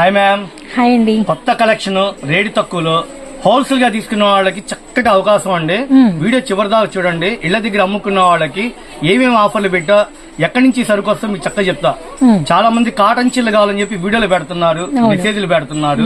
Hi ma'am hi అండి. కొత్త collection rate తక్కువలో. హోల్సేల్గా తీసుకున్న వాళ్ళకి చక్కటి అవకాశం అండి. వీడియో చివరి దాకా చూడండి. ఇళ్ళ దగ్గర అమ్ముకున్న వాళ్ళకి ఏమేమి ఆఫర్లు పెట్టా ఎక్కడి నుంచి సరుకు వస్తే మీకు చక్కగా చెప్తా. చాలా మంది కాటన్ చీరలు కావాలని చెప్పి వీడియోలు పెడుతున్నారు మెసేజ్లు పెడుతున్నారు.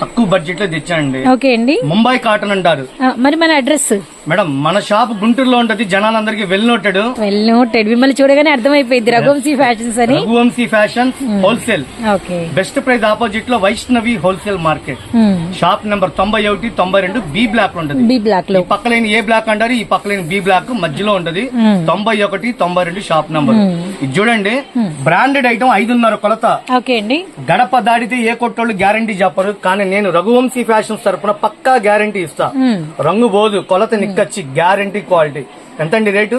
తక్కువ బడ్జెట్లో తెచ్చానండి. ఓకే అండి. ముంబై కాటన్ అంటారు. మరి మన అడ్రస్ మేడం మన షాప్ గుంటూరులో ఉంటది జనాలందరికీ వెల్ నోటెడ్ వెల్ నోటెడ్ మిమ్మల్ని చూడగానే అర్థమైపోయింది రఘువంశీ ఫ్యాషన్స్ అని. Raghuvanshi fashion wholesale okay. Best price ఆపోజిట్లో Vaishnavi wholesale market. Shop number తొంభై ఒకటి తొంభై రెండు బి బ్లాక్లో ఉంటది. బి బ్లాక్లో. పక్కలేని ఏ బ్లాక్ అంటారు ఈ పక్కలేని బి బ్లాక్ మధ్యలో ఉంటది. తొంభై ఒకటి తొంభై రెండు షాప్ నంబర్. ఇది చూడండి బ్రాండెడ్ ఐటమ్ ఐదున్నర కొలత. ఓకే అండి. గడప దాడితే ఏ కొట్టోళ్ళు గ్యారంటీ చెప్పరు. కానీ నేను రఘువంశీ ఫ్యాషన్స్ తరపున పక్కా గ్యారంటీ ఇస్తా. రంగు పోదు కొలత నిక్కచ్చి గ్యారంటీ క్వాలిటీ ఎంతండి రేట్?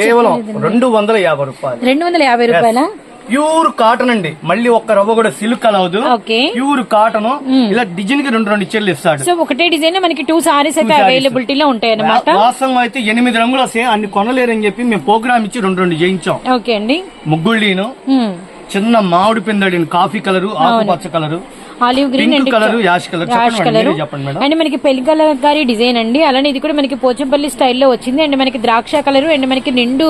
కేవలం రెండు వందల యాభై రూపాయలు. రెండు వందల యాభై రూపాయల? ప్యూర్ కాటన్ అండి. మళ్ళీ ఒక్క రవ్వ కూడా సిల్క్ అలవదు ఓకే. Pure cotton. ఇలా డిజైన్కి రెండు రెండు చెల్లు ఇస్తాడు. సో ఒకటే డిజైన్ మనకి టూ సారీస్ అయితే అవైలబిలిటీలో ఉంటాయి అనమాట వాస్తవం అయితే ఎనిమిది రంగులు వస్తాయి. అన్ని కొనలేరని చెప్పి మేము ప్రోగ్రామ్ ఇచ్చి రెండు రెండు చేయించాం. ఓకే అండి. ముగ్గుళ్ళీను. చిన్న మామిడి పిందడిని కాఫీ కలరు ఆకుపచ్చ colour. Olive green and colour ash colour. Ash colour. And మనకి పెళ్ళి కలర్ డిజైన్ అండి. అలానే ఇది కూడా మనకి పోచంపల్లి స్టైల్లో వచ్చింది. అండ్ మనకి ద్రాక్ష కలర్ అండ్ మనకి నిండు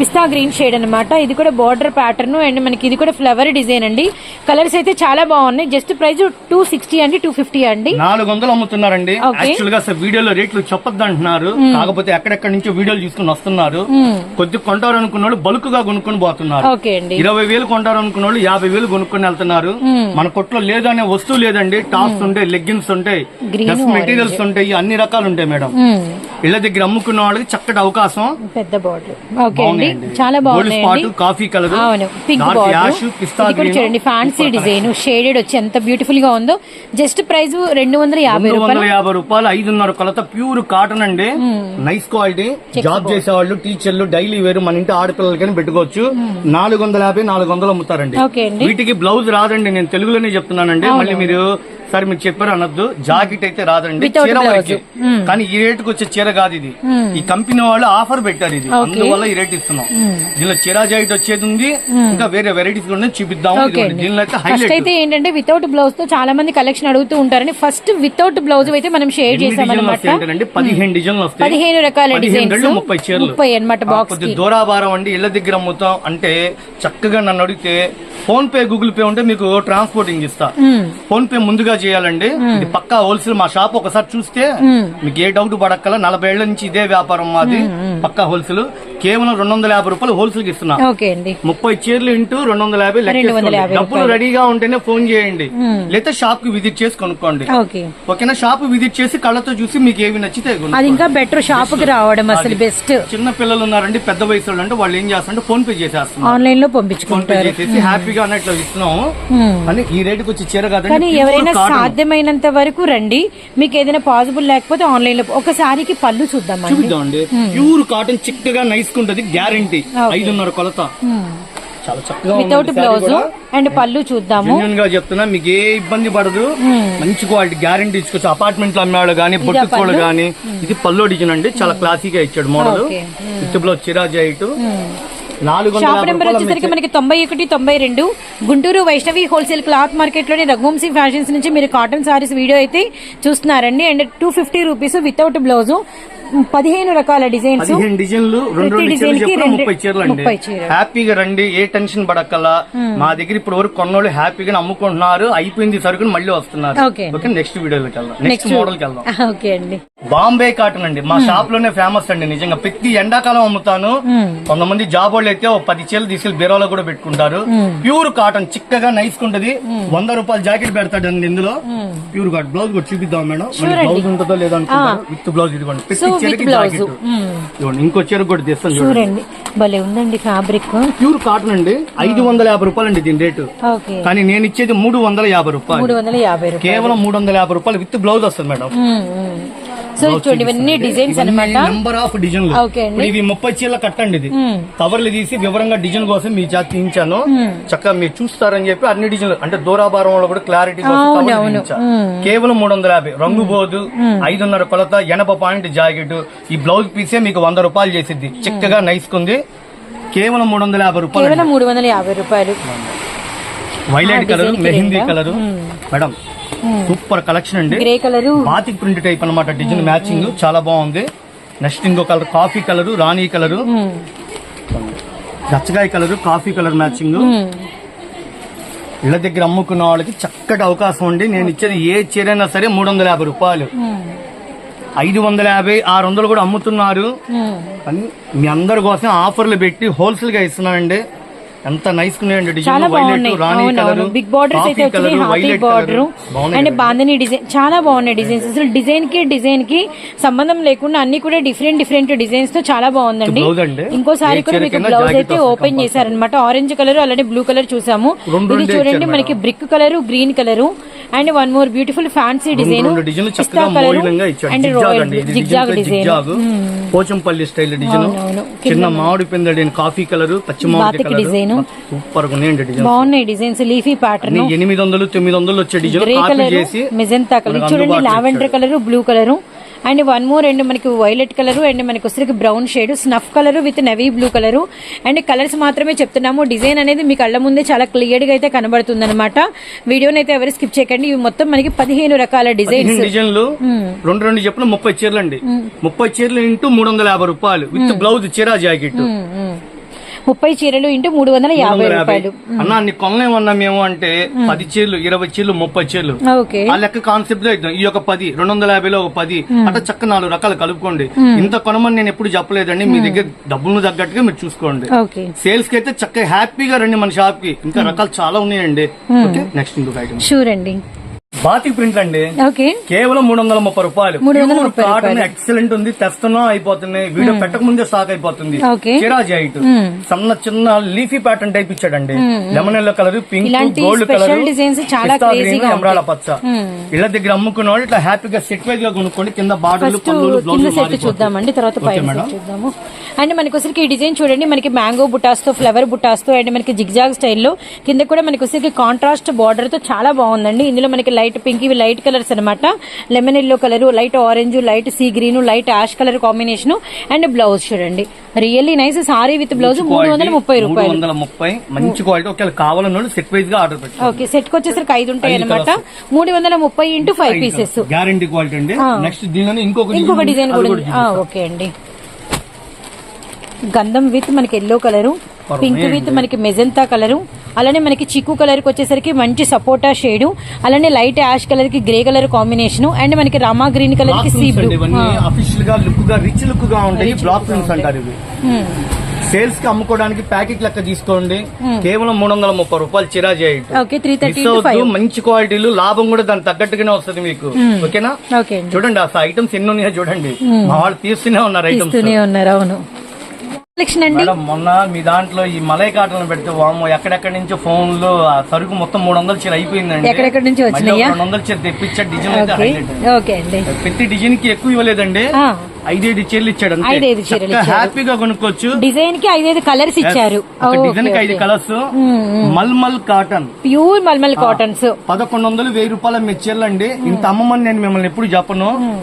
పిస్తా గ్రీన్ షేడ్ అన్నమాట. ఇది కూడా బార్డర్ ప్యాటర్న్ అండ్ మనకి ఇది కూడా ఫ్లవర్ డిజైన్ అండి. కలర్స్ అయితే చాలా బాగున్నాయి. జస్ట్ ప్రైస్ టూ సిక్స్టీ అండి టూ ఫిఫ్టీ అండి. నాలుగు వందలు అమ్ముతున్నారండి. యాక్చువల్గా వీడియోలో రేట్లు చెప్పొద్దు అంటున్నారు కాకపోతే ఎక్కడెక్కడి నుంచో వీడియోలు తీసుకుని వస్తున్నారు. మ్మ్. కొద్ది కొంటారు అనుకున్న వాళ్ళు బల్క్గా కొనుక్కొని పోతున్నారు. ఓకే అండి. ఇరవై వేలు కొంటారు అనుకున్న వాళ్ళు యాభై వేలు కొనుక్కొని వెళ్తున్నారు. మన కొట్లో లేదనే వస్తువు లేదండి. టాప్స్ ఉంటాయి లెగ్గిన్స్ ఉంటాయి డ్రెస్ మెటీరియల్స్ ఉంటాయి అన్ని రకాలు ఉంటాయి మేడం. ఇళ్ళ దగ్గర అమ్ముకున్న వాళ్ళకి చక్కటి అవకాశం. పెద్ద బార్డర్ ఓకే అండి. చాలా స్పాట్ కాఫీ కలర్ అవును. పింక్ డార్క్ బార్డర్ యాష్ పిస్తా ఇది కూడా చూడండి ఫ్యాన్సీ డిజైన్ షేడెడ్ వచ్చి ఎంత బ్యూటిఫుల్గా ఉందో. జస్ట్ ప్రైస్ రెండు వందల యాభై రూపాయలు. యాభై రూపాయలు ఐదున్నర కొలత ప్యూర్ కాటన్ అండి. నైస్ క్వాలిటీ జాబ్ చేసేవాళ్ళు టీచర్లు డైలీ వేరు మన ఇంటి ఆడపిల్లలకని పెట్టుకోవచ్చు. నాలుగు వందల యాభై నాలుగు వందలు అమ్ముతారండి. వీటికి బ్లౌజ్ రాదండి నేను తెలుగులోనే చెప్తున్నానండి. మళ్ళీ మీరు సరే మీరు చెప్పారు అనొద్దు. జాకెట్ అయితే రాదండి. చీర. వరకే. కానీ ఈ రేటుకి వచ్చే చీర కాదు ఇది. ఈ కంపెనీ వాళ్ళు ఆఫర్ పెట్టారు ఇది. అందువల్ల ఈ రేట్ ఇస్తున్నాం. దీనిలో చీర జాకెట్ వచ్చేది ఉంది. ఇంకా వేరే వెరైటీస్ కూడా చూపిద్దాం. దీనిలో అయితే హైలైట్ అయితే ఏంటంటే వితౌట్ బ్లౌజ్తో చాలా మంది కలెక్షన్ అడుగుతూ ఉంటారని ఫస్ట్ వితౌట్ బ్లౌజ్ అయితే మనం షేర్ డిజైన్లు అంటేనండి పదిహేను డిజైన్లు వస్తాయి. పదిహేను రకాల డిజైన్స్ రెండు ముప్పై చీరలు. ముప్పై అన్నమాట ఆ, బాక్స్ దూరాభారం అండి. ఇళ్ళ దగ్గర అమ్ముతాం. అంటే చక్కగా నన్ను అడిగితే ఫోన్ పే గూగుల్ పే ఉంటే మీకు ట్రాన్స్పోర్టింగ్ ఇస్తా. ఫోన్ పే ముందుగా చేయాలండి. ఇది పక్కా హోల్సేల్ మా షాప్. ఒకసారి చూస్తే మీకు ఏ డౌట్ పడక్కల నలభై ఏళ్ళ నుంచి ఇదే వ్యాపారం మాది. పక్కా హోల్సేల్. కేవలం రెండు వందల యాభై రూపాయలు హోల్సేల్కి ఇస్తున్నా. ఓకే అండి. ముప్పై చీరలు ఇంటూ రెండు వందల యాభై డబ్బులు రెడీగా ఉంటేనే ఫోన్ చేయండి. లేదా షాప్కి విజిట్ చేసి కొనుక్కోండి. ఓకే. ఓకేనా? షాప్ విజిట్ చేసి కళ్ళతో చూసి మీకు ఏవి నచ్చితే. అది ఇంకా బెటర్ షాప్కి రావడం అసలు బెస్ట్ చిన్న పిల్లలు ఉన్నారండి పెద్ద వయసు వాళ్ళు అంటే వాళ్ళు ఏం చేస్తారంటే ఫోన్ పే చేసేస్తున్నారు. ఆన్లైన్లో పంపించుకుంటారు. హ్యాపీగా అన్నట్లు ఇస్తున్నాం. మ్మ్. అని ఈ రేటుకి వచ్చి చీర కానీ కాదండి ఎవరైనా సాధ్యమైనంత వరకు రండి. మీకు ఏదైనా పాసిబుల్ లేకపోతే ఆన్లైన్లో ఒక సారీకి పళ్ళు చూద్దామండి. చూపిద్దామండి ప్యూర్ కాటన్ చిక్కగా నైస్ ఉంటది గ్యారంటీ ఐదున్నర కొలత. చాలా చక్కగా వితౌట్ బ్లౌజ్ అండ్ పళ్ళు చూద్దాము. గా చెప్తున్నా మీకు ఏ ఇబ్బంది పడదు. మంచి క్వాలిటీ గ్యారంటీ ఇచ్చుకోవచ్చు అపార్ట్మెంట్లో అమ్మేవాళ్ళు గానీ బొట్టుకోళ్ళు గానీ ఇది పల్లో డిజైన్ అండి చాలా క్లాసిక్గా ఇచ్చాడు model. With blouse shop number రూపాయలు వచ్చేసరికి మనకి తొంభై ఒకటి తొంభై రెండు గుంటూరు వైష్ణవి హోల్సేల్ క్లాత్ మార్కెట్లోని రఘువంశీ ఫ్యాషన్స్ నుంచి మీరు కాటన్ సారీస్ వీడియో అయితే చూస్తున్నారండి. And two fifty rupees without blouse పదిహేను రకాల డిజైన్స్. పదిహేను డిజైన్లు రెండు డిజైన్కి ముప్పై చీరలు అండి. హ్యాపీగా రండి ఏ టెన్షన్ పడక్కల. మా దగ్గర ఇప్పుడు వరకు కొన్నోళ్ళు హ్యాపీగా అమ్ముకుంటున్నారు అయిపోయింది సరుకుని మళ్ళీ వస్తున్నారు. ఓకే. నెక్స్ట్ వీడియోలోకి వెళ్దాం. నెక్స్ట్ మోడల్కి వెళ్దాం. ఓకే అండి. బాంబే కాటన్ అండి. మా షాప్లోనే ఫేమస్ అండి నిజంగా. ప్రతి ఎండాకాలం అమ్ముతాను. కొంతమంది జాబ్ వాళ్ళు అయితే ఒక పది చీరలు తీసుకెళ్ళి బీరోలో కూడా పెట్టుకుంటారు. ప్యూర్ కాటన్ చిక్కగా నైస్ ఉంటది. వంద రూపాయలు జాకెట్ పెడతాడండి ఇందులో. Pure cotton. బ్లౌజ్ కూడా చూపిద్దాం మేడం. బ్లౌజ్ ఉంటుందో లేదో విత్ బ్లౌజ్ ఇదిగోండి. చీరకి బ్లౌజ్ జాకెట్ ఇదిగోండి ఇంకో చీర కూడా తెస్తాను చూడండి. చూడండి. భలే ఉందండి ఫ్యాబ్రిక్ ప్యూర్ కాటన్ అండి. ఐదు వందల యాభై రూపాయలు అండి దీని రేటు. కానీ నేను ఇచ్చేది మూడు వందల యాభై రూపాయలు. మూడు వందల యాభై రూపాయలు. కేవలం మూడు వందల యాభై రూపాయలు విత్ బ్లౌజ్ వస్తుంది మేడం. మ్మ్. సో చూడండి ఇవన్నీ డిజైన్స్ అన్నమాట. నెంబర్ ఆఫ్ డిజైన్లు ఓకే ఇవి ముప్పై చీరల కట్టండి ఇది. మ్మ్. కవర్లు తీసి వివరంగా డిజైన్ కోసం మీ చేత తీయించాను. చక్కగా మీరు చూస్తారని చెప్పి అన్ని డిజైన్లు అంటే దూరాభారంలో కూడా క్లారిటీ. మ్మ్. కేవలం మూడు వందల యాభై. రంగు బోదు ఐదున్నర కొలత ఎనభై పాయింట్ జాకెట్. ఈ బ్లౌజ్ పీసే మీకు వంద రూపాయలు చేసిద్ది. చిక్కగా నైస్ కుంది. కేవలం మూడు వందల యాభై రూపాయలు మూడు వందల యాభై రూపాయలు. Violet colour mehndi? Colour madam super collection అండి. Grey colour batik print type అన్నమాట డిజైన్ మ్యాచింగ్ చాలా బాగుంది. నెక్స్ట్ ఇంకో కలర్ కాఫీ కలర్ రాణి కలర్ గచ్చగాయ కలర్ కాఫీ కలర్ మ్యాచింగ్ ఇళ్ళ దగ్గర అమ్ముకున్న వాళ్ళకి చక్కటి అవకాశం ఉంది నేను ఇచ్చేది ఏ చీరైనా సరే మూడు వందల యాభై రూపాయలు. ఐదు వందల యాభై ఆరు వందలు కూడా అమ్ముతున్నారు. కానీ మీ అందరి కోసం ఆఫర్లు పెట్టి హోల్సేల్గా ఇస్తున్నానండి. ఎంత నైస్ చాలా బాగున్నాయి. అవునవును బిగ్ బార్డర్స్ అయితే వచ్చినాయి. Half border and bandhani design చాలా బాగున్నాయి డిజైన్స్ అసలు డిజైన్కి డిజైన్కి సంబంధం లేకుండా అన్ని కూడా డిఫరెంట్ డిఫరెంట్ డిజైన్స్తో చాలా బాగుందండి. ఇంకోసారి కూడా మీకు బ్లౌజ్ అయితే ఓపెన్. చేశారనమాట ఆరెంజ్ కలర్ అలానే బ్లూ కలర్ చూసాము. ఇది చూడండి మనకి. Brick colour green colour and one more beautiful fancy design. And zigzag design. Pochampally style design. చిన్న మామిడి పిందడి కాఫీ కలర్ పచ్చి మామిడి డిజైన్. సూపర్ బాగున్నాయి డిజైన్స్. లీఫీ ప్యాటర్న్ ఎనిమిది వందలు తొమ్మిది వందలు వచ్చే డిజైన్ చేసి మెజంతా కలర్. చూడండి lavender colour blue colour. And one more and మనకి వైలెట్ కలర్ అండ్ మనకి వచ్చరికి brown shade snuff colour with navy blue colour. And colours మాత్రమే చెప్తున్నాము. డిజైన్ అనేది మీ కళ్ళ ముందే చాలా క్లియర్గా అయితే కనబడుతుంది అనమాట వీడియోని అయితే ఎవరు స్కిప్ చేయకండి. ఇవి మొత్తం మనకి పదిహేను రకాల డిజైన్స్. డిజైన్లు రెండు రెండు చెప్పిన ముప్పై చీరలు అండి ముప్పై చీరలు ఇంటూ మూడు వందల యాభై రూపాయలు విత్ బ్లౌజ్ చీర జాకెట్. ముప్పై చీరలు ఇంటూ మూడు వందల యాభై రూపాయలు. అన్న అన్ని కొనలేమన్నా మేము అంటే పది చీరలు ఇరవై చీరలు ముప్పై చీరలు. ఆ లెక్క కాన్సెప్ట్లో ఇద్దాం. ఈ ఒక పది రెండు వందల యాభైలో ఒక పది. అట్లా చక్క నాలుగు రకాలు కలుపుకోండి. ఇంత కొనమని నేను ఎప్పుడు చెప్పలేదండి. మీ దగ్గర డబ్బులు తగ్గట్టుగా మీరు చూసుకోండి. సేల్స్కి అయితే చక్కగా హ్యాపీగా రండి మన షాప్కి. ఇంకా రకాలు చాలా ఉన్నాయండి. ఓకే నెక్స్ట్ ఇంకొక ఐటమ్ షూర్ అండి. బాతిక్ ప్రింట్ అండి. కేవలం మూడు వందల ముప్పై రూపాయలు. కాటన్ ఎక్సలెంట్ ఉంది. తెస్తున్నాం అయిపోతున్నాయి వీడియో పెట్టక ముందే స్టాక్ అయిపోతుంది. చిరాజీ హైట్ సన్న చిన్న లీఫీ ప్యాటర్న్ టైప్ ఇచ్చాడండి. Lemon yellow colour pink gold colour designs చాలా crazy గా ఎమరాల పచ్చ. ఇళ్ళ దగ్గర అమ్ముకున్న వాళ్ళు ఇట్లా హ్యాపీగా సెట్ వైజ్గా కొనుక్కోండి. కింద సెట్ చూద్దామండి. తర్వాత చూద్దాము. అండ్ మనకి వచ్చరికి ఈ డిజైన్ చూడండి. మనకి మ్యాంగో బుటాస్తో ఫ్లవర్ బుటాస్తో అండ్ మనకి జిగ్జాగ్ స్టైల్లో కింద కూడా మనకి వచ్చరికి కాంట్రాస్ట్ బార్డర్తో చాలా బాగుందండి. ఇందులో మనకి లైట్ పింక్ ఇవి లైట్ కలర్స్ అనమాట lemon yellow colour light orange light sea green light ash colour combination and blouse చూడండి. Really nice sari with blouse మూడు వందల ముప్పై రూపాయలు. వందల ముప్పై మంచి క్వాలిటీ ఒకవేళ కావాలన్నోడు సెట్ వైజ్గా ఆర్డర్ పెట్టండి. ఓకే సెట్కి వచ్చేసరికి ఐదు ఉంటాయి అనమాట మూడు వందల ముప్పై into five pieces guarantee quality అండి. నెక్స్ట్ దీనిలోనే ఇంకొక ఇంకొక. డిజైన్ కూడా ఓకే అండి. గంధం విత్ మనకి ఎల్లో కలరు. పింక్ విత్ మనకి మెజంతా కలరు అలానే మనకి చిక్కు కలర్కి వచ్చేసరికి మంచి సపోటా షేడ్ అలానే లైట్ యాష్ కలర్కి గ్రే కలర్ కాంబినేషన్ అండ్ మనకి రామా గ్రీన్ కలర్కి సీ బ్లూ. అఫీషియల్గా లుక్గా రిచ్ లుక్గా ఉంటాయి బ్లాక్ ప్రింట్స్ అంటారు ఇవి. సేల్స్కి అమ్ముకోవడానికి ప్యాకెట్ లెక్క తీసుకోండి. కేవలం మూడు వందల ముప్పై రూపాయలు చిరా చేయండి మంచి క్వాలిటీలు లాభం కూడా దానికి తగ్గట్టుగానే వస్తుంది మీకు. ఓకేనా ఓకే అండి చూడండి అసలు ఐటమ్స్ ఎన్ని ఉన్నాయో చూడండి. మా వాళ్ళు తీస్తూనే ఉన్నారు ఐటమ్స్. ఉన్నారు అవును. మేడం మొన్న మీ దాంట్లో ఈ మలై కాటన్ పెడితే వాము ఎక్కడెక్కడి నుంచో ఫోన్లు ఆ సరుకు మొత్తం మూడు వందల చీర అయిపోయిందండి. ఎక్కడెక్కడి నుంచి వచ్చినాయా? రెండు వందల చీర తెప్పించే డిజైన్ అయితే హైలైట్ ప్రతి డిజైన్కి ఎక్కువ ఇవ్వలేదండి. ఆ. ఐదేడు చీరలు ఇచ్చాడు. ఐదైదు చీరలు. హ్యాపీగా కొనుక్కోవచ్చు. డిజైన్కి ఐదైదు కలర్స్ ఇచ్చారు. డిజైన్కి ఐదు colours. Mulmul cotton. Pure mulmul cottons. పదకొండు వందలు వెయ్యి రూపాయల మీ చీరలు అండి. ఇంత అమ్మమని నేను మిమ్మల్ని ఎప్పుడు చెప్పను.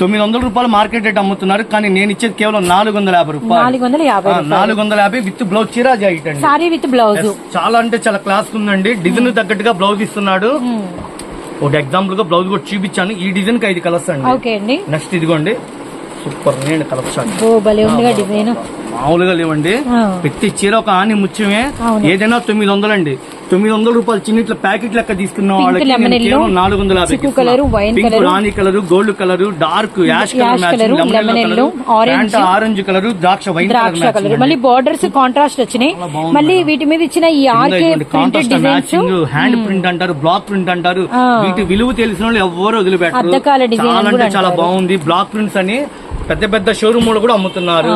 తొమ్మిది వందల రూపాయలు మార్కెట్ రేట్ అమ్ముతున్నారు. కానీ నేను ఇచ్చేది కేవలం నాలుగు వందల యాభై రూపాయలు. నాలుగు వందల యాభై ఆ, నాలుగు వందల యాభై విత్ బ్లౌజ్ చీరా జాకెట్ అండి. Sari with blouse. చాలా అంటే చాలా క్లాస్ ఉందండి. డిజైన్ తగ్గట్టుగా బ్లౌజ్ ఇస్తున్నాడు. ఒక ఎగ్జాంపుల్గా బ్లౌజ్ కూడా చూపించాను. ఈ డిజైన్కి ఐదు కలర్స్ అండి. నెక్స్ట్ ఇదిగోండి. సూపర్ నేను కలర్స్ అండి మామూలుగా లేవండి. ప్రతి చీర ఒక ఆని ముత్యమే. ఏదైనా తొమ్మిది వందలండి తొమ్మిది వందల రూపాయలు చిన్న ఇట్లా ప్యాకెట్ లెక్క తీసుకున్న వాళ్ళకి నాలుగు వందల యాభై రాణి colour gold colour dark ash colour orange colour ద్రాక్ష కలర్ మళ్ళీ బార్డర్స్ కాంట్రాస్ట్ వచ్చినాయి. మళ్ళీ వీటి మీద ఇచ్చిన ఈ RK printed designs matching hand print అంటారు బ్లాక్ ప్రింట్ అంటారు. వీటి విలువ తెలిసిన వాళ్ళు ఎవరు వదిలిపెట్టరు. చాలా అంటే చాలా. బాగుంది. బ్లాక్ ప్రింట్స్ అని పెద్ద పెద్ద షోరూమ్ కూడా అమ్ముతున్నారు.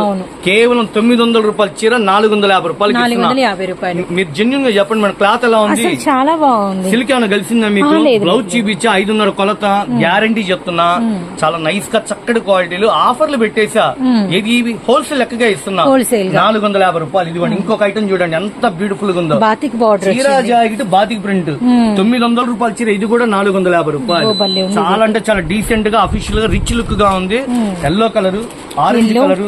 కేవలం తొమ్మిది వందల రూపాయల చీర నాలుగు వందల యాభై రూపాయలు. మీరు జెన్యున్గా చెప్పండి మన క్లాత్ ఎలా ఉంది? చాలా బాగుంది. సిల్క్ ఏమైనా కలిసిందా మీకు? బ్లౌజ్ చూపించి ఐదున్నర కొలత గ్యారంటీ చెప్తున్నా. చాలా నైస్గా చక్కటి క్వాలిటీలు ఆఫర్లు పెట్టేసా. ఇది హోల్సేల్ లెక్కగా ఇస్తున్నా. నాలుగు వందల యాభై రూపాయలు. ఇదిగోండి ఇంకొక ఐటమ్ చూడండి ఎంత బ్యూటిఫుల్గా ఉందో. బాతిక్ బార్డర్ చీర జాకెట్ బాతిక్ ప్రింట్. తొమ్మిది వందల రూపాయల చీర ఇది కూడా నాలుగు వందల యాభై రూపాయలు. చాలా అంటే చాలా డీసెంట్గా అఫీషియల్గా రిచ్ లుక్గా ఉంది. Yellow colour colour orange colour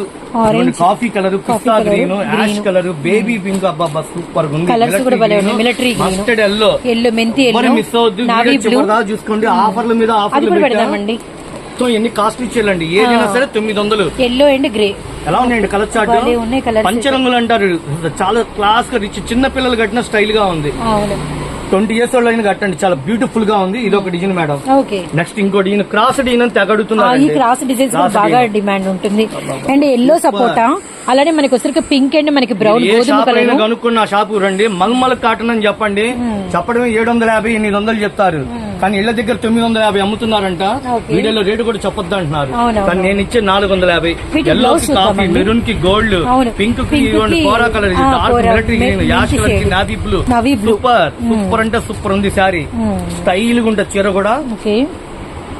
coffee colour పిస్తా green ash. Colour baby pink అబ్బా సూపర్ ఉంది. Colours కూడా భలే ఉన్నాయి. Military green. Mustard yellow yellow మెంతి మరి ఎల్లో మిస్ అవద్దు. చూసుకోండి. ఆఫర్ల మీద ఆఫర్లు కూడా పెట్టాము పెడదామండి. సో ఎన్ని కాస్ట్ ఇచ్చేయాలండి ఏదైనా సరే తొమ్మిది వందలు. ఎల్లో అండ్ గ్రే ఎలా ఉన్నాయండి కలర్ చార్ట్ colours. పంచరంగులు అంటారు. చాలా క్లాస్గా రిచ్ చిన్న పిల్లలు కట్టిన స్టైల్గా ఉంది. ట్వంటీ ఇయర్స్ అయినా కట్టండి. చాలా బ్యూటిఫుల్గా ఉంది. ఇది ఒక డిజైన్ మేడం నెక్స్ట్ ఇంకో డిజైన్ క్రాస్ డిజైన్ అని ఆ, ఈ తెగడుతున్నారు క్రాస్ డిజైన్స్ బాగా డిమాండ్ ఉంటుంది. అండ్ ఎల్లో సపోటా అలానే మనకి వచ్చరికి పింక్ అండ్ మనకి బ్రౌన్ గోధుమ కనుక్కున్న షాప్ రండి. మల్మల్ కాటన్ అని చెప్పండి. చెప్పడమే ఏడు వందల యాభై ఎనిమిది వందలు చెప్తారు. కానీ ఇళ్ళ దగ్గర తొమ్మిది వందల యాభై అమ్ముతున్నారంట. వీడియోలో రేటు కూడా చెప్పొద్దు అంటున్నారు. కానీ నేను ఇచ్చే నాలుగు వందల యాభై. Yellow coffee. మెరూన్కి గోల్డ్. పింక్కి కోరా కలర్ మిలిటరీ యాష్కి. సూపర్ సూపర్ అంటే సూపర్ ఉంది శారీ. స్టైల్గా ఉంటుంది చీర కూడా.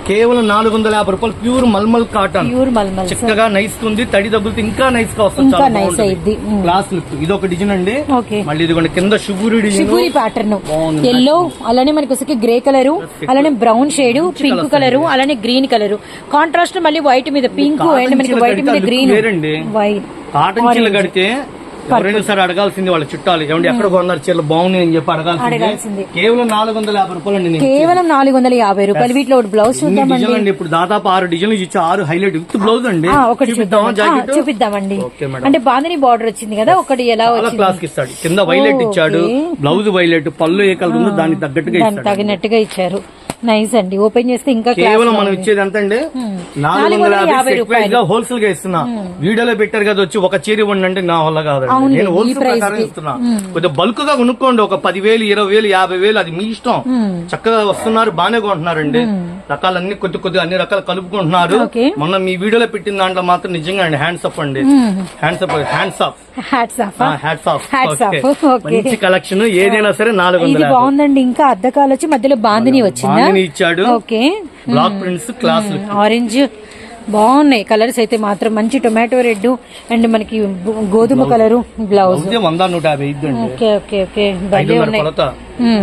కేవలం నాలుగు వందల యాభై రూపాయలు pure mulmul cotton. Pure mulmul చక్కగా నైస్ ఉంది తడి తగులుతూ ఇంకా నైస్గా వస్తుంది. క్లాస్ లుక్ ఇది ఒక డిజైన్ అండి. మళ్ళీ ఇదిగోండి కింద shibori design shibori pattern. Yellow అలానే మనకి వచ్చి గ్రే కలర్ అలానే బ్రౌన్ షేడ్ పింక్ కలర్ అలానే గ్రీన్ కలర్ కాంట్రాస్ట్ మళ్ళీ వైట్ మీద పింక్ అండ్ మనకి వైట్ మీద గ్రీన్. వైట్ కాటన్ కడితే ఎవరైనా సరే అడగాల్సింది వాళ్ళ చుట్టాలు. ఏమంటే ఎక్కడ కొన్నారు చీరలు? బాగున్నాయి అని చెప్పి అడగాల్సింది. కేవలం నాలుగు వందల యాభై రూపాయలు అండి కేవలం నాలుగు వందల యాభై రూపాయలు. వీటిలో ఒకటి బ్లౌజ్ చూద్దామండి. అండి? ఇప్పుడు దాదాపు ఆరు డిజైన్లు ఇచ్చి ఆరు హైలైట్ విత్ బ్లౌజ్ అండి. ఒకటి చూపిద్దామండి. అంటే బాందిని బార్డర్ వచ్చింది కదా ఒకటి ఎలా క్లాస్ ఇస్తాడు. కింద వైలెట్. ఇచ్చాడు బ్లౌజ్ వైలెట్ పళ్ళు ఏ కలర్ ఉందో దానికి తగ్గట్టుగా తగినట్టుగా ఇచ్చారు. నైస్ అండి. ఓపెన్ చేస్తే ఇంకా కేవలం మనం. ఇచ్చేది ఎంత అండి? నాలుగు నాలుగు వందల యాభై యాభై రూపాయలు. గా హోల్సేల్గా ఇస్తున్నా. వీడియోలో పెట్టారు కదా వచ్చి ఒక చీర ఇవ్వండి అంటే నా వల్ల కాదు నేను హోల్సేల్ ప్రకారం. ఇస్తున్నా. కొద్దిగా బల్క్గా కొనుక్కోండి. ఒక పదివేలు ఇరవై వేలు యాభై వేలు అది మీ ఇష్టం. చక్కగా వస్తున్నారు బానే కొంటున్నారండి. రకాలన్నీ కొద్ది కొద్దిగా అన్ని రకాలు కలుపుకుంటున్నారు. మొన్న మీ వీడియోలో పెట్టిన దాంట్లో మాత్రం నిజంగా అండి హ్యాండ్స్ అప్ అండి. Hands up hands off. Hats. మంచి కలెక్షన్ ఏదైనా సరే నాలుగు వందల. బాగుందండి ఇంకా అద్దకాలు వచ్చి మధ్యలో బాందిని వచ్చిందా? ఇచ్చాడు. Okay. Block prints class orange బాగున్నాయి. కలర్స్ అయితే మాత్రం మంచి టొమాటో రెడ్ అండ్ మనకి గోధుమ కలరు బ్లౌజ్ అయితే వంద నూట యాభై ఇద్దండి. Okay okay okay. భలే ఉన్నాయి.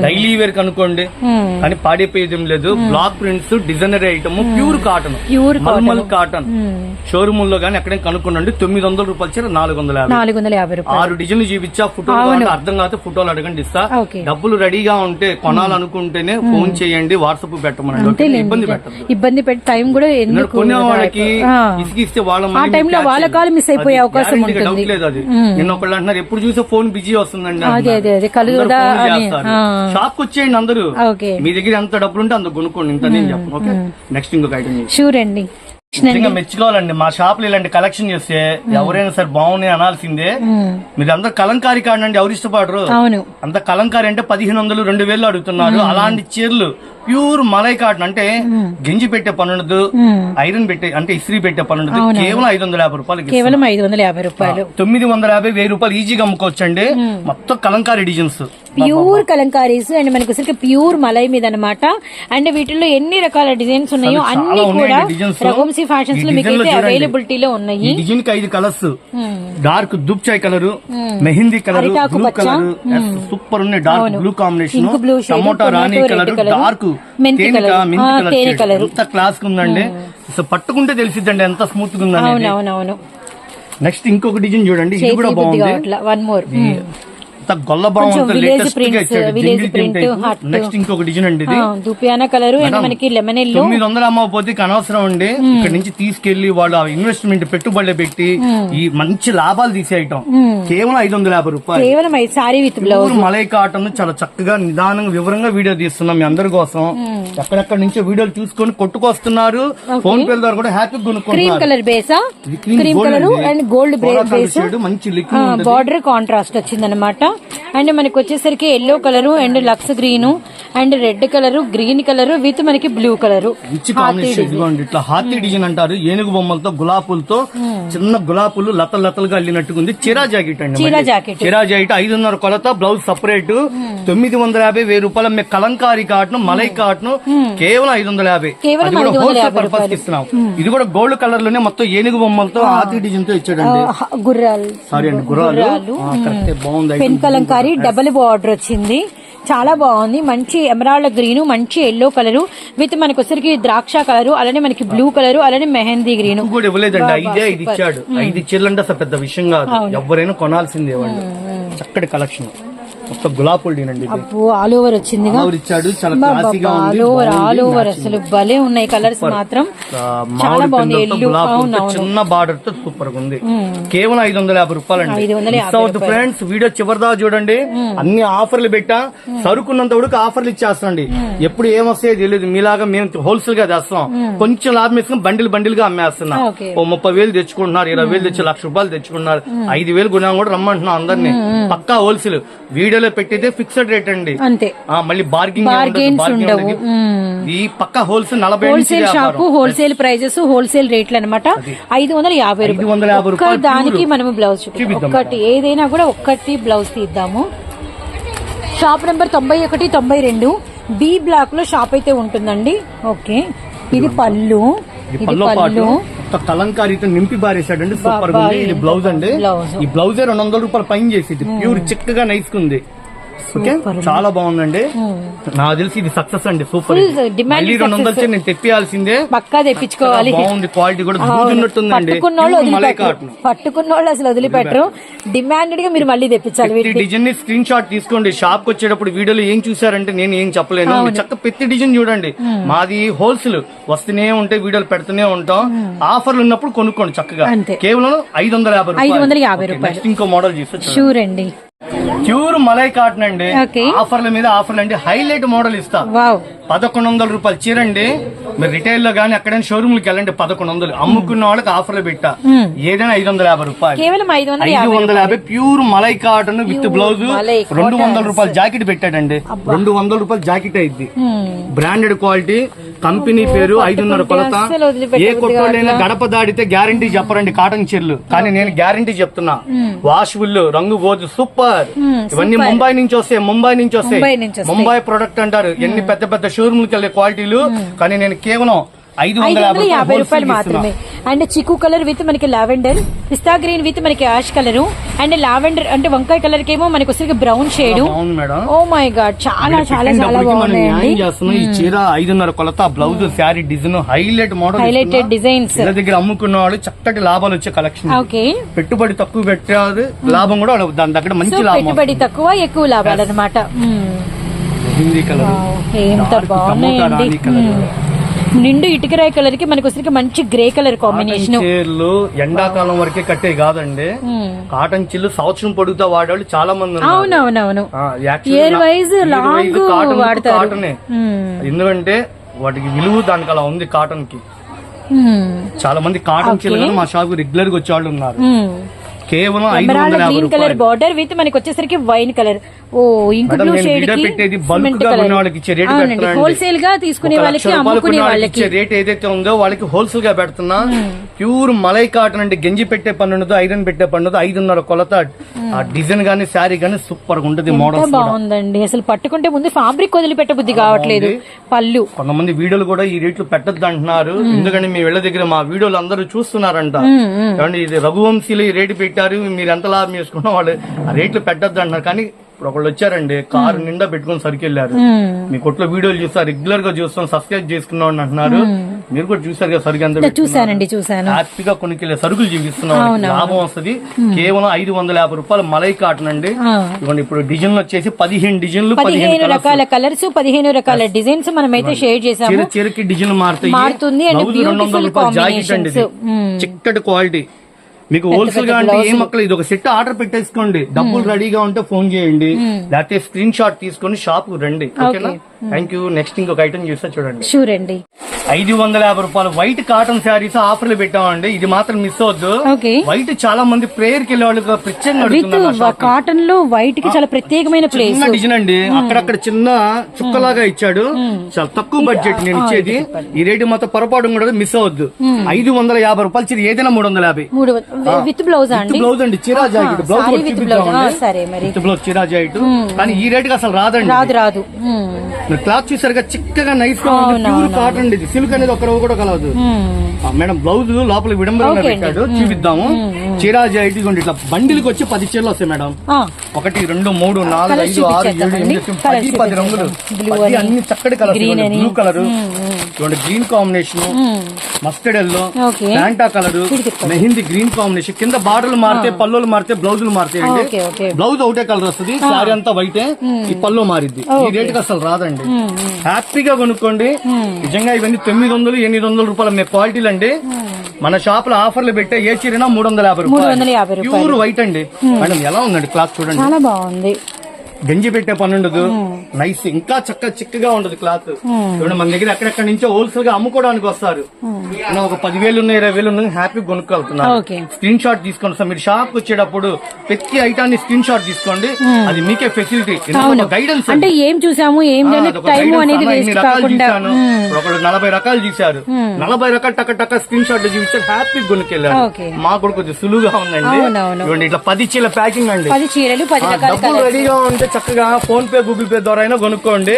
డైలీ వేర్ కనుక్కోండి. మ్మ్. కానీ పాడైపోయేది ఏం లేదు. Block prints designer item pure cotton pure mulmul cotton షోరూమ్లో గానీ ఎక్కడైనా కనుక్కోండి తొమ్మిది వందల రూపాయలు చీర నాలుగు వందల యాభై నాలుగు వందల యాభై ఆరు డిజైన్లు చూపించా కావాలంటే అర్థం కాకపోతే ఫోటోలు అడగండి ఇస్తా. డబ్బులు రెడీగా ఉంటే కొనాలనుకుంటేనే ఫోన్ చేయండి వాట్సాప్ పెట్టమనండి. ఓకే? ఇబ్బంది పెట్టద్దు. ఇబ్బంది పెట్టి టైం కూడా కొనే వాళ్ళకి. ఇసిగిస్తే వాళ్ళ వాళ్ళ కాల్ మిస్ అయిపోయే అవకాశం ఉంటుంది. డౌట్ లేదు అది. నిన్న ఒకళ్ళు అంటున్నారు ఎప్పుడు చూసే ఫోన్ బిజీ వస్తుందండి. అదే, అదే, షాప్కు వచ్చేయండి అందరూ మీ దగ్గర ఎంత డబ్బులు ఉంటే అంత కొనుక్కోండి ఇంత నేను చెప్పను ఓకే? నెక్స్ట్ ఇంకొక ఐటమ్ షూర్ అండి. నిజంగా మెచ్చుకోవాలండి మా షాప్లో ఇలాంటి కలెక్షన్ చేస్తే ఎవరైనా సరే బాగున్నాయి అనాల్సిందే. మీరు అందరు కలంకారీ కాడండి ఎవరు ఇష్టపడరు. అంత కలంకారీ అంటే పదిహేను వందలు రెండు వేలు అడుగుతున్నారు. అలాంటి చీరలు ప్యూర్ మలై కాటన్ అంటే గంజి పెట్టే పని ఉండదు ఐరన్ పెట్టే అంటే ఇస్త్రీ పెట్టే పని ఉండదు. కేవలం ఐదు వందల యాభై రూపాయలకి కేవలం ఐదు వందల యాభై రూపాయలు. తొమ్మిది వందల యాభై వెయ్యి రూపాయలు ఈజీగా అమ్ముకోవచ్చండి. మొత్తం Kalamkari designs. Pure Kalamkaris and మనకి వచ్చరికి ప్యూర్ మలై మీద అనమాట అండ్ వీటిల్లో ఎన్ని రకాల డిజైన్స్ ఉన్నాయో అన్ని కూడా. రఘువంశీ ఫ్యాషన్స్లో మీకు design లో ఉన్నాయి. డిజైన్కి ఐదు colours. Dark దుప్చాయ్ colour mehndi colour blue. Colour. Super ఉన్నాయి. Dark blue combination. టమోటా రాణి కలర్ డార్క్ మెంతి కలర్. ఎంత క్లాస్ ఉందండి. అసలు పట్టుకుంటే తెలిసిద్దండి ఎంత స్మూత్గా ఉందండి నెక్స్ట్ ఇంకొక డిజైన్ చూడండి. ఇది కూడా బాగుంది. One more. అంత గొల్ల బాగుంది కొంచెం village లేటెస్ట్గా prints, ఇచ్చాడు village print, hut. నెక్స్ట్ ఇంకొక డిజైన్ అండి ఇది. దుపియానా కలర్ అండ్ మనకి లెమన్ ఎల్లో? తొమ్మిది వందలు అమ్మకపోతే అనవసరం అండి. ఇక్కడ నుంచి తీసుకెళ్ళి వాళ్ళు ఇన్వెస్ట్మెంట్ పెట్టుబడులు పెట్టి ఈ మంచి లాభాలు తీసేయటం కేవలం ఐదు వందల యాభై రూపాయలు. కేవలం ఐదు సారీ విత్ బ్లౌజ్. ప్యూర్ మలై కాటన్ చాలా చక్కగా నిదానంగా వివరంగా వీడియో తీస్తున్నాం మీ అందరి కోసం. ఎక్కడెక్కడ నుంచో వీడియోలు చూసుకొని కొట్టుకొస్తున్నారు. ఫోన్ పే ద్వారా కూడా హ్యాపీ క్రీమ్ కలర్ బేసా క్రీమ్ కలర్ అండి. గోల్డ్ బేస్ మంచి లిక్ బార్డర్ కాంట్రాస్ట్ వచ్చింది అనమాట అండ్ మనకి వచ్చేసరికి yellow colour and Lux green and red colour green colour with మనకి బ్లూ కలర్. ఇట్లా హాతీ డిజైన్ అంటారు. ఏనుగు బొమ్మలతో గులాపులతో చిన్న గులాపులు లతలు లతలుగా అల్లినట్టుగా చిరా జాకెట్ అండి చీరా. జాకెట్. చిరా జాకెట్ ఐదున్నర కొలత బ్లౌజ్ సపరేట్. తొమ్మిది వందల యాభై వెయ్యి రూపాయల మీ కలంకారీ కాటన్ మలై కాటన్ కేవలం ఐదు వందల యాభై. కేవలం అది కూడా 550 హోల్సేల్ పర్పస్కి ఇస్తున్నాం. ఇది కూడా గోల్డ్ కలర్లోనే మొత్తం ఏనుగు బొమ్మలతో హాతీ డిజైన్తో ఇచ్చాడండి. గుర్రాలు. సారీ అండి గుర్రాలు. బాగుంది కలంకారీ డబుల్ బార్డర్ వచ్చింది. చాలా బాగుంది. మంచి ఎమరాల్డ్ గ్రీన్ మంచి ఎల్లో కలర్ విత్ మనకి వచ్చరికి ద్రాక్ష కలర్ అలానే మనకి బ్లూ కలర్ అలానే మెహందీ గ్రీన్ కూడా ఇవ్వలేదండి. ఐదే ఐదు ఇచ్చాడు. ఐదు చీరలు అంటే అసలు పెద్ద విషయం కాదు. ఎవరైనా కొనాల్సిందే వాళ్ళు. చక్కటి కలెక్షన్ మొత్తం గులాబ్ ఇది. అప్పు ఆల్ ఓవర్ వచ్చిందిగా. ఆవిడ ఇచ్చాడు చాలా క్లాసీగా ఉంది. ఆల్ ఓవర్ బాగుంది, ఆల్ ఓవర్ matching. అసలు భలే ఉన్నాయి కలర్స్ మాత్రం. చాలా బాగుంది ఎల్లు చిన్న బార్డర్తో సూపర్గా ఉంది. కేవలం ఐదు వందల యాభై రూపాయలు అండి 550 ఫ్రెండ్స్ వీడియో చివరిదా చూడండి. అన్ని ఆఫర్లు పెట్టా. సరుకున్నంత వరకు ఆఫర్లు ఇచ్చేస్తాండి ఎప్పుడు ఏమొస్తాయో తెలియదు మీలాగా మేము హోల్సేల్గా తెస్తాం. కొంచెం లాభం వేసుకుని బండిల్ బండిల్గా అమ్మేస్తున్నాం. ఓ ముప్పై వేలు తెచ్చుకుంటున్నారు ఇరవై వేలు తెచ్చి లక్ష రూపాయలు తెచ్చుకుంటున్నారు. ఐదు వేలు గుణం కూడా రమ్మంటున్నాం అందరినీ. పక్కా హోల్సేల్ వీడియోలో పెట్టితే ఫిక్స్డ్ రేట్ అండి. అంతే. మళ్ళీ బార్గింగ్ బార్గెన్స్ ఉండవు. ఈ పక్క హోల్సేల్ నలభై wholesale. Shop wholesale prices wholesale రేట్లు అనమాట ఐదు వందల యాభై రూపాయలు. దానికి. మనము బ్లౌజ్ ఒక్కటి ఏదైనా కూడా ఒక్కటి బ్లౌజ్ తీద్దాము. షాప్ నెంబర్ తొంభై ఒకటి తొంభై రెండు. బి బ్లాక్లో షాప్ అయితే ఉంటుందండి. ఓకే ఇది పళ్ళు. ఇది పల్లో పాటు. కలంకారీతో నింపి బారేసాడండి సూపర్గా ఉంది. ఇది బ్లౌజ్ అండి. ఈ బ్లౌజ్ రెండు వందల రూపాయలు పైన చేసి ప్యూర్ చిక్కగా నైస్ ఉంది. ఓకే చాలా బాగుందండి. నాకు తెలిసి ఇది సక్సెస్ అండి సూపర్ మళ్ళీ రెండు వందలు వచ్చి నేను తెప్పియాల్సిందే. పక్కా తెప్పించుకోవాలి. బాగుంది క్వాలిటీ కూడా దూదున్నట్టుందండి పట్టుకున్న వాళ్ళు అసలు వదిలిపెట్టరు. డిమాండెడ్గా మీరు మళ్ళీ తెప్పించాలి డిజైన్ని స్క్రీన్ షాట్ తీసుకోండి. షాప్కి వచ్చేటప్పుడు వీడియోలో ఏం చూసారంటే నేను ఏం చెప్పలేను. చక్క ప్రతి డిజైన్ చూడండి. మాది హోల్సేల్ వస్తూనే ఉంటే వీడియోలు పెడుతూనే ఉంటాం. ఆఫర్లు ఉన్నప్పుడు కొనుక్కోండి చక్కగా. కేవలం ఐదు వందల యాభై ఐదు వందల యాభై రూపాయలు. ఇంకో మోడల్ చూస్తే షూర్ అండి. ప్యూర్ మలై కాటన్ అండి. ఆఫర్ల మీద ఆఫర్లు అండి హైలైట్ మోడల్ ఇస్తా. పదకొండు వందల రూపాయలు చీరండి మీరు రిటైల్లో గానీ ఎక్కడైనా షోరూమ్కి వెళ్ళండి పదకొండు వందలు అమ్ముకున్న వాళ్ళకి ఆఫర్లు పెట్టా. ఏదైనా ఐదు వందల యాభై రూపాయలు. ఐదు వందల యాభై ప్యూర్ మలై కాటన్ విత్ బ్లౌజ్. రెండు వందల రూపాయల జాకెట్ పెట్టాడండి. రెండు వందల రూపాయల జాకెట్ అయింది. బ్రాండెడ్ క్వాలిటీ కంపెనీ పేరు ఐదున్నర కొలత. ఏ కొట్టోళ్ళైనా గడప దాడితే గ్యారంటీ చెప్పరండి కాటన్ చీరలు. కానీ నేను గ్యారంటీ చెప్తున్నా. వాషబుల్ రంగు పోదు సూపర్. ఇవన్నీ ముంబై నుంచి వస్తాయి ముంబై నుంచి వస్తాయి. ముంబై నుంచి వస్తాయి. ముంబై ప్రొడక్ట్ అంటారు. ఎన్ని పెద్ద పెద్ద షోరూమ్కి వెళ్ళే క్వాలిటీలు కానీ నేను కేవలం ఐదు వందల యాభై రూపాయలు మాత్రమే. అండ్ చిక్కు కలర్ విత్ మనకి లావెండర్ పిస్తా గ్రీన్ విత్ మనకి యాష్ కలర్ అండ్ లావెండర్ అంటే వంకాయ కలర్ కేమో మనకి వచ్చేసరికి brown shade. Oh my god చాలా చాలా చాలా చేస్తున్నాం. ఈ చీర ఐదున్నర కొలత blouse sari design highlight model highlighted designs. దగ్గర అమ్ముకున్న వాళ్ళు చక్కటి లాభాలు వచ్చే కలెక్షన్ ఓకే. పెట్టుబడి తక్కువ పెట్టారు లాభం కూడా దాని దగ్గర మంచి లాభం పెట్టుబడి తక్కువ ఎక్కువ లాభాలు అనమాట ఎంత బాగున్నాయండి. నిండు ఇటుకరాయి కలర్కి మనకి వచ్చరికి మంచి గ్రే కలర్ కాంబినేషన్ చీరలు ఎండాకాలం వరకే కట్టే కాదండి. కాటన్ చిల్లు సంవత్సరం పొడుగుతా వాడేవాళ్ళు చాలా మంది ఉన్నారు. అవునవునవును. ఇయర్ వైజ్ లాంగ్ వాడతారు. కాటనే. ఎందుకంటే వాటికి విలువ దానికి అలా ఉంది కాటన్కి. చాలా మంది కాటన్ చీరలు మా షాప్ రెగ్యులర్గా వచ్చేవాళ్ళు ఉన్నారు. కేవలం ఐదు వందల గ్రీన్ కలర్ బార్డర్ విత్ మనకి వచ్చేసరికి వైన్ కలర్ ఓ ఇంకు బ్లూ షేడ్కి పెట్టేది బల్క్గా కలర్ ఉన్న వాళ్ళకి ఇచ్చే రేటు అవునండి పెడుతున్నానండి. హోల్సేల్గా తీసుకునే వాళ్ళకి అమ్ముకునే వాళ్ళకి. ఇచ్చే రేట్ ఏదైతే ఉందో వాళ్ళకి హోల్సేల్గా పెడుతున్నా. ప్యూర్ మలై కాటన్ అంటే గంజి పెట్టే పని ఉండదు ఐరన్ పెట్టే పని ఉండదు ఐదున్నర కొలత. ఆ డిజైన్ గానీ శారీ గానీ సూపర్గా ఉంటది ఎంత మోడల్స్ బాగుందండి. అసలు పట్టుకుంటే ముందు ఫ్యాబ్రిక్ వదిలిపెట్ట బుద్ధి కావట్లేదు. పళ్ళు. కొంతమంది వీడియోలు కూడా ఈ రేట్లు పెట్టద్దు అంటున్నారు. ఎందుకంటే మీ వీళ్ళ దగ్గర మా వీడియోలు అందరూ చూస్తున్నారంట. ఇది రఘువంశీలు ఈ రేటు పెట్టారు. మీరు ఎంత లాభం చేసుకున్నా వాళ్ళు ఆ రేట్లు పెట్టద్దు అంటున్నారు. కానీ ఇప్పుడు ఒకళ్ళు వచ్చారండి కారు నిండా పెట్టుకుని సరికి వెళ్ళారు మీ కొట్లో వీడియోలు చూస్తా రెగ్యులర్గా చూస్తాం సబ్స్క్రైబ్ చేసుకున్నాం అంటున్నారు. మీరు కూడా చూసారు కదా సరిగ్గా ఎంత. చూసానండి చూసాను హ్యాపీగా కొనుక్కెళ్ళే సరుకులు చూపిస్తున్నాం లాభం వస్తది. కేవలం ఐదు వందల యాభై రూపాయలు మలై కాటన్ అండి. ఇవ్వండి ఇప్పుడు డిజైన్లు వచ్చేసి పదిహేను డిజైన్లు పదిహేను. రకాల కలర్స్ పదిహేను రకాల డిజైన్స్ మనం అయితే షేర్ చేసాము చీరకి డిజైన్ మారుతుంది. రెండు వందల రూపాయల జాకెట్ అండి. చిక్కటి క్వాలిటీ. మీకు హోల్సేల్గా అంటే ఏ మొక్కలు ఇది ఒక సెట్ ఆర్డర్ పెట్టేసుకోండి. డబ్బులు రెడీగా ఉంటే ఫోన్ చేయండి. లేకపోతే స్క్రీన్ షాట్ తీసుకొని షాప్ రండి. ఓకేనా? థ్యాంక్ యూ నెక్స్ట్ ఇంకొక ఐటమ్ చూస్తే చూడండి. షూర్ అండి. ఐదు వందల యాభై రూపాయలు వైట్ కాటన్ శారీస్ ఆఫర్లు పెట్టామండి. ఇది మాత్రం మిస్ అవద్దు. వైట్ చాలా మంది ప్రేయర్కి వెళ్ళే ప్రత్యేకంగా. కాటన్లో వైట్కి చాలా ప్రత్యేకమైన ప్లేస్ డిజైన్ అండి. అక్కడక్కడ చిన్న చుక్కలాగా ఇచ్చాడు. చాలా తక్కువ బడ్జెట్ నేను ఇచ్చేది. ఈ రేటు మొత్తం పొరపాటు కూడా మిస్ అవద్దు. ఐదు వందల యాభై రూపాయలు చీర ఏదైనా మూడు వందల యాభై. విత్ బ్లౌజ్ అండి? బ్లౌజ్ అండి. చిరా జాకెట్. బ్లౌజ్ విత్ బ్లౌజ్ చిరా జాకెట్. కానీ ఈ రేటుకి అసలు రాదండి. రాదు రాదు. క్లాత్ చూసారుగా చిక్కగా నైస్గా ఉంది ప్యూర్ కాటన్ ఇది. సిల్క్ అనేది ఒక రవ్వ కూడా కలవదు. ఆ, మేడం బ్లౌజ్ లోపల విడంబరంగా అండి. పెట్టాడు చూపిద్దాము చీర జాయిట్ ఇదిగోండి ఇట్లా బండిల్కి వచ్చి పది చీరలు వస్తాయి మేడం ఒకటి రెండు మూడు నాలుగు Colours ఐదు ఆరు ఏడు. ఎనిమిది పది పది రంగులు అన్ని చక్కటి కలర్. Blue colour. చూడండి green combination. Mustard yellow. Fanta colour. Mehndi green combination. కింద బార్డర్లు మారితే పల్లులు మారితే బ్లౌజులు మారితే. బ్లౌజ్ ఒకటే కలర్ వస్తుంది సారీ అంతా వైటే ఈ పళ్ళు మారిద్ది. ఈ రేటుకి అసలు రాదండి. హ్యాపీగా కొనుక్కోండి. నిజంగా ఇవన్నీ తొమ్మిది వందలు ఎనిమిది వందల రూపాయల మీ క్వాలిటీలు అండి. మన షాప్లో ఆఫర్లు పెట్టే ఏ చీరైనా మూడు వందల యాభై మూడు వందల యాభై రూపాయలు. ప్యూర్ వైట్ అండి. మేడం ఎలా ఉందండి క్లాత్ చూడండి. చాలా బాగుంది. గంజి పెట్టే పని ఉండదు. నైస్ ఇంకా చక్క చిక్కగా ఉండదు క్లాత్. చూడండి మన దగ్గర ఎక్కడెక్కడి నుంచో హోల్సేల్గా అమ్ముకోవడానికి వస్తారు. ఒక పదివేలు ఉన్నాయి ఇరవై వేలు ఉన్నాయి హ్యాపీ కొనుక్కెళ్తున్నారు ఓకే. స్క్రీన్ షాట్ తీసుకోండి సార్. మీరు షాప్ వచ్చేటప్పుడు ప్రతి ఐటాన్ని స్క్రీన్ షాట్ తీసుకోండి. అది మీకే ఫెసిలిటీ గైడెన్స్ అంటే ఏం చూసాము ఏం ఒకళ్ళు నలభై రకాలు చూశారు. నలభై రకాలు టక్క టక్క స్క్రీన్ షాట్ చూపించారు హ్యాపీ కొనుక్కెళ్ళారు. మా కూడా కొంచెం సులువుగా ఉందండి. ఇట్లా పది చీల ప్యాకింగ్ అండి. డబ్బులు రెడీగా ఉంటే చక్కగా ఫోన్ పే గూగుల్ పే ద్వారా అయినా కొనుక్కోండి.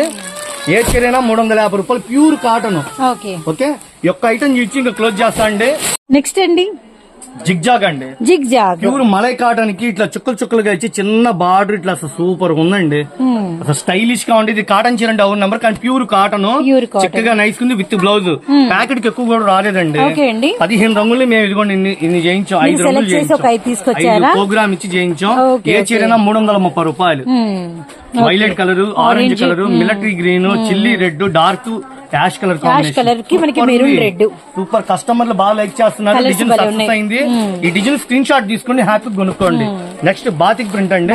ఏ చీరైనా మూడు వందల యాభై రూపాయలు ప్యూర్ కాటన్. ఓకే. ఓకే? ఈ ఒక్క ఐటమ్ చూసి ఇంకా క్లోజ్ చేస్తా అండి. నెక్స్ట్ అండి. జిగ్జాగ్ అండి. జిగ్ జాగ్ ప్యూర్ మలై కాటన్కి ఇట్లా చుక్కలు చుక్కలుగా ఇచ్చి చిన్న బార్డర్ ఇట్లా అసలు సూపర్ ఉందండి. అసలు స్టైలిష్గా ఉండేది కాటన్ చీర అంటే అవును నెంబర్ కానీ ప్యూర్ కాటన్. Pure cotton. చక్కగా నైస్ ఉంది విత్ బ్లౌజ్ ప్యాకెట్కి ఎక్కువ కూడా రాలేదండి. అండి. పదిహేను రంగులు మేము ఇదిగోండి ఇన్ని ఇన్ని చేయించాం. ఐదు రంగులు చేసి ఒక ఐదు తీసుకొచ్చారా? ప్రోగ్రామ్ ఇచ్చి చేయించాం. ఓకే, ఏ. చీరైనా మూడు వందల ముప్పై రూపాయలు. మ్మ్. Violet colour orange colour military green chilli red dark ash colour colour కి మనకి maroon red. సూపర్ కస్టమర్లు బాగా లైక్ చేస్తున్నారు. Design success. అయింది. ఈ డిజైన్ స్క్రీన్ షాట్ తీసుకుని హ్యాపీ కొనుక్కోండి. నెక్స్ట్ బాతిక్ ప్రింట్ అండి.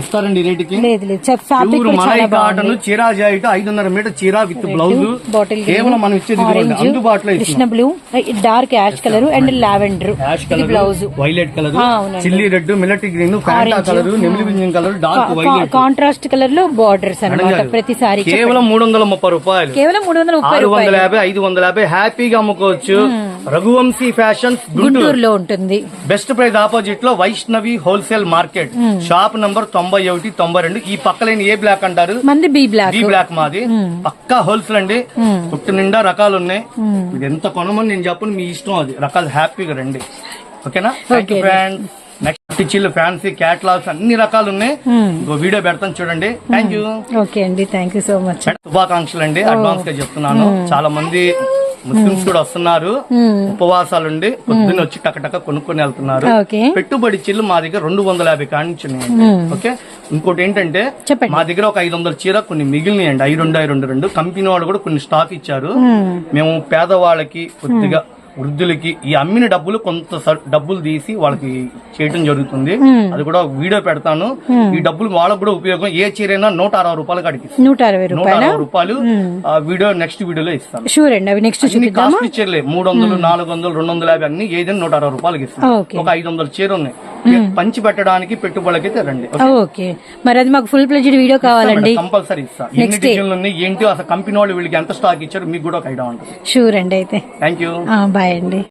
ఇస్తారండి ప్యూర్ కూడా మలై కాటన్ చీరా జాయిట్ ఐదున్నర మీటర్ చీరా విత్ బ్లౌజ్ కేవలం మనం ఇచ్చేది అందుబాటులో Krishna blue dark ash colour and lavender ash colour blouse violet colour. Chilli red military green Fanta colour నెమిలి colour dark violet contrast కలర్లో బార్డర్స్ అన్నమాట ప్రతిసారి కేవలం మూడు వందల ముప్పై రూపాయలు. కేవలం మూడు వందల ఆరు వందల యాభై ఐదు వందల యాభై హ్యాపీగా అమ్ముకోవచ్చు. రఘువంశీ ఫ్యాషన్స్ గుంటూరు. గుంటూరులో ఉంటుంది. బెస్ట్ ప్రైస్ ఆపోజిట్లో Vaishnavi wholesale market. Shop number తొంభై ఒకటి తొంభై రెండు. ఈ పక్కలేని ఏ బ్లాక్ అంటారు? మంది బి బ్లాక్. బి బ్లాక్ మాది. పక్కా హోల్సేల్ అండి. పుట్టు నిండా రకాలు ఉన్నాయి ఎంత కొనమని నేను చెప్పను మీ ఇష్టం అది. రకాలు హ్యాపీగా రండి. ఓకేనా? ఫ్రెండ్స్ నెక్స్ట్ చిల్లు ఫ్యాన్సీ క్యాట్లాగ్స్ అన్ని రకాలు ఉన్నాయి ఇంకో వీడియో పెడతాను చూడండి. థ్యాంక్ యూ ఓకే అండి థ్యాంక్ యూ సో మచ్ శుభాకాంక్షలు అండి అడ్వాన్స్గా చెప్తున్నాను. చాలా మంది ముస్లిమ్స్ కూడా వస్తున్నారు. ఉపవాసాలుండి పొద్దున్న వచ్చి టకటక కొనుక్కొని వెళ్తున్నారు. పెట్టుబడి చిల్లు మా దగ్గర రెండు వందల యాభై కానించి ఉన్నాయండి ఓకే ఇంకోటి ఏంటంటే. మా దగ్గర ఒక ఐదు వందల చీర కొన్ని మిగిలినాయండి. ఐదు రెండు ఐదు రెండు రెండు. కంపెనీ వాళ్ళు కూడా కొన్ని స్టాక్ ఇచ్చారు. మేము పేదవాళ్ళకి కొద్దిగా వృద్ధులకి ఈ అమ్మిన డబ్బులు కొంత డబ్బులు తీసి వాళ్ళకి చేయడం జరుగుతుంది. అది కూడా వీడియో పెడతాను. ఈ డబ్బులు వాళ్ళకు కూడా ఉపయోగం. ఏ చీరైనా నూట అరవై రూపాయలు కాడికి నూట అరవై రూపాయల? వీడియో నెక్స్ట్ వీడియోలో ఇస్తాను. షూర్ అండి. అవి నెక్స్ట్ అన్ని చూపిద్దామా? కాస్ట్ చీరలే మూడు వందలు నాలుగు వందలు రెండు వందల యాభై అన్ని ఏదైనా నూట అరవై రూపాయలకి ఇస్తాను ఒక ఐదు వందల చీర ఉన్నాయి. పంచి పెట్టడానికి పెట్టుబడికి రండి ఓకే? మరి అది మాకు ఫుల్ ప్లెజ్డ్ వీడియో కావాలండి. కంపల్సరీ ఇస్తా. ఎన్ని డిజైన్లు ఉన్నాయి ఏంటి అసలు కంపెనీ వాళ్ళు వీళ్ళకి ఎంత స్టాక్ ఇచ్చారు మీకు కూడా ఒక ఐడియా ఉంటుంది. షూర్ అండి అయితే. థ్యాంక్ యూ బాయ్ అండి.